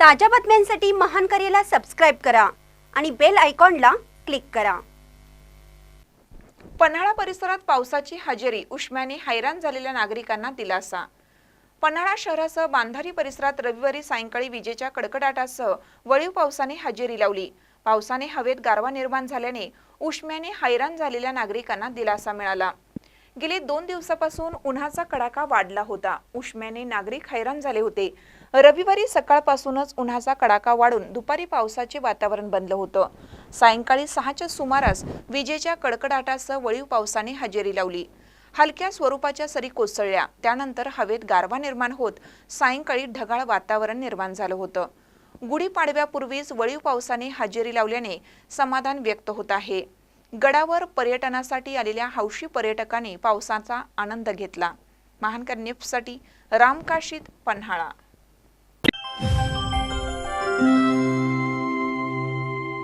ताज्या बातम्यांसाठी महान करेला सबस्क्राईब करा आणि बेल आयकॉनला क्लिक करा. पन्हाळा परिसरात पावसाची हजेरी उष्म्याने हैराण झालेल्या नागरिकांना दिलासा. पन्हाळा शहरासह बांधारी परिसरात रविवारी सायंकाळी विजेच्या कडकडाटासह वळीव पावसाने हजेरी लावली. पावसाने हवेत गारवा निर्माण झाल्याने उष्म्याने हैराण झालेल्या नागरिकांना दिलासा मिळाला. गेले दोन दिवसापासून उन्हाचा कडाका वाढला होता. उष्म्याने नागरिक हैराण झाले होते. रविवारी सकाळपासूनच उन्हाचा कडाका वाढून दुपारी पावसाचे वातावरण बनलं होतं. सायंकाळी सहाच्या सुमारास विजेच्या कडकडाटासह वळीव पावसाने हजेरी लावली. हलक्या स्वरूपाच्या सरी कोसळल्या. त्यानंतर हवेत गारवा निर्माण होत सायंकाळी ढगाळ वातावरण निर्माण झालं होतं. गुढीपाडव्यापूर्वीच वळीव पावसाने हजेरी लावल्याने समाधान व्यक्त होत आहे. गडावर पर्यटनासाठी आलेल्या हौशी पर्यटकांनी पावसाचा आनंद घेतला. महानकर निफ्टसाठी रामकाशीत पन्हाळा.